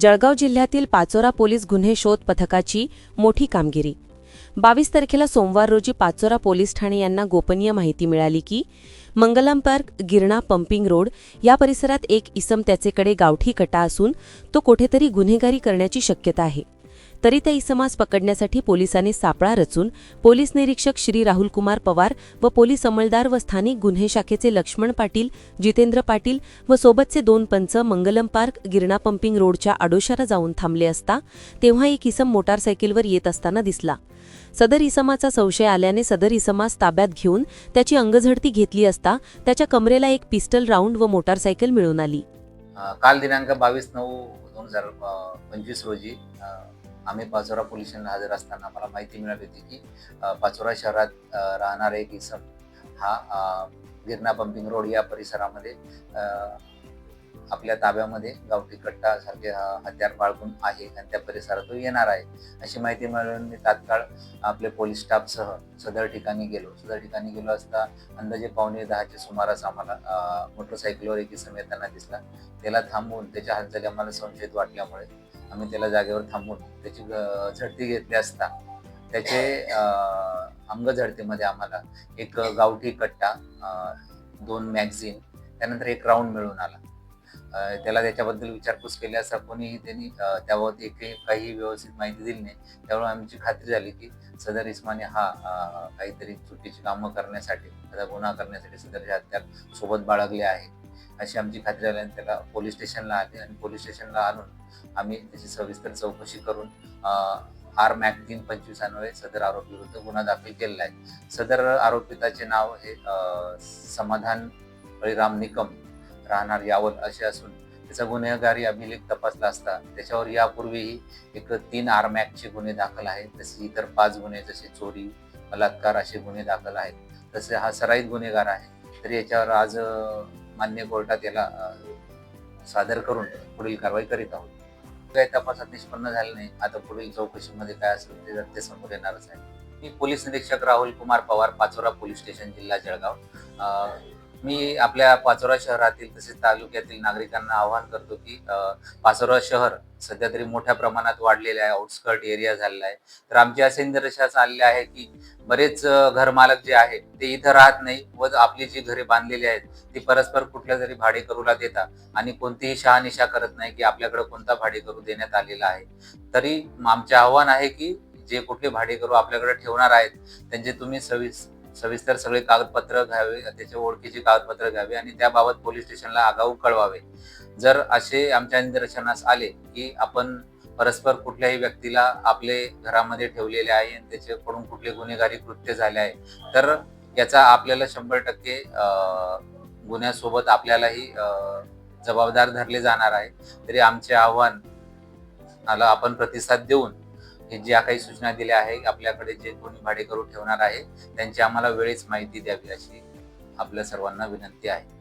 जळगाव जिल्ह्यातील पाचोरा पोलीस गुन्हे शोध पथकाची मोठी कामगिरी. बावीस तारखेला सोमवार रोजी पाचोरा पोलीस ठाणे यांना गोपनीय माहिती मिळाली की Mangalam park Girna pumping road या परिसरात एक इसम त्याचेकडे गावठी कटा असून तो कुठेतरी गुन्हेगारी करण्याची शक्यता आहे. तरी त्या इसमास पकडण्यासाठी पोलिसांनी सापळा रचून पोलीस निरीक्षक श्री राहुल कुमार पवार व पोलीस अंमलदार व स्थानिक गुन्हे शाखेचे लक्ष्मण पाटील जितेंद्र पाटील व सोबतचे दोन पंच मंगलम पार्क गिरणा पंपिंग रोडच्या आडोशाला जाऊन थांबले असता तेव्हा एक इसम मोटारसायकलवर येत असताना दिसला. सदर इसमाचा संशय आल्याने सदर इसमास ताब्यात घेऊन त्याची अंगझडती घेतली असता त्याच्या कमरेला एक पिस्टल राऊंड व मोटारसायकल मिळून आली. काल दिनांक बावीस नऊ दोन हजार पंचवीस रोजी आम्ही पाचोरा पोलीस स्टेशनला हजर असताना आम्हाला माहिती मिळाली होती की पाचोरा शहरात राहणारा एक इसम हा गिरणा पंपिंग रोड या परिसरामध्ये आपल्या ताब्यामध्ये गावठी कट्टा सारखे हत्यार बाळगून आहे आणि त्या परिसरात तो येणार आहे. अशी माहिती मिळून मी तात्काळ आपले पोलीस स्टाफसह सदर ठिकाणी गेलो. सदर ठिकाणी गेलो असता अंदाजे पावणे दहाच्या सुमारास आम्हाला मोटरसायकलवर एक इसम येताना दिसला. त्याला थांबवून त्याच्या हालचाली आम्हाला संशयित वाटल्यामुळे आम्ही त्याला जागेवर थांबवून त्याची झडती घेतली असता. त्याचे अंग झडतीमध्ये आम्हाला एक गावठी कट्टा दोन मॅगझिन त्यानंतर एक राऊंड मिळून आला. त्याला त्याच्याबद्दल विचारपूस केली असता कोणीही त्यांनी त्याबाबत एकही काही व्यवस्थित माहिती दिली नाही. त्यामुळे आमची खात्री झाली की सदर इस्माने हा काहीतरी चुकीची कामं करण्यासाठी एखादा गुन्हा करण्यासाठी सदरचे हत्यार सोबत बाळगले आहे. अशी आमची खात्री झाल्याने त्याला पोलीस स्टेशनला आले आणि पोलीस स्टेशनला आणून आम्ही त्याची सविस्तर चौकशी करून आर मॅक तीन पंचवीस अन्वये सदर आरोपी विरुद्ध गुन्हा दाखल केलेला आहे. सदर आरोपिताचे नाव हे समाधान बळीराम निकम राहणार यावल असे असून त्याचा गुन्हेगारी अभिलेख तपासला असता त्याच्यावर यापूर्वीही एक तीन आर्मॅकचे गुन्हे दाखल आहेत तसे इतर पाच गुन्हे जसे चोरी बलात्कार असे गुन्हे दाखल आहेत तसे हा सराईत गुन्हेगार आहे. तरी याच्यावर आज मान्य कोर्टात याला सादर करून पुढील कारवाई करीत आहोत. काही तपासात निष्पन्न झाले नाही. आता पुढील चौकशीमध्ये काय असेल ते ते समोर येणारच आहे. मी पोलीस निरीक्षक राहुल कुमार पवार पाचोरा पोलीस स्टेशन जिल्हा जळगाव. मी आपल्या पाचोरा शहरातील तसेच तालुक्यातील नागरिकांना आवाहन करतो की पाचोरा शहर सध्या तरी मोठ्या प्रमाणात वाढलेले आहे आउटस्कर्ट एरिया झालेला आहे. तर आमचे असे निदर्शनास आलेले आहे की बरेच घरमालक जे आहेत ते इथं राहत नाही व आपली जी घरे बांधलेली आहेत ती परस्पर कुठल्या तरी भाडेकरूला देतात आणि कोणतीही शहानिशा करत नाही की आपल्याकडे कोणता भाडेकरू देण्यात आलेला आहे. तरी आमचे आव्हान आहे की जे कुठले भाडेकरू आपल्याकडे ठेवणार आहेत त्यांचे तुम्ही सविस सविस्तर सगळे कागदपत्र घ्यावे त्याच्या ओळखीचे कागदपत्र घ्यावे आणि त्याबाबत पोलीस स्टेशनला आगाऊ कळवावे. जर असे आमच्या निदर्शनास आले की आपण परस्पर कुठल्याही व्यक्तीला आपले घरामध्ये ठेवलेले आहे आणि त्याच्याकडून कुठले गुन्हेगारी कृत्य झाले आहे तर याचा आपल्याला शंभर टक्के गुन्ह्यासोबत आपल्यालाही जबाबदार धरले जाणार आहे. तरी आमचे आव्हान आला आपण प्रतिसाद देऊन हे ज्या काही सूचना दिल्या आहे आपल्याकडे जे कोणी भाडेकरू ठेवणार आहे त्यांची आम्हाला वेळीच माहिती द्यावी अशी आपल्या सर्वांना विनंती आहे.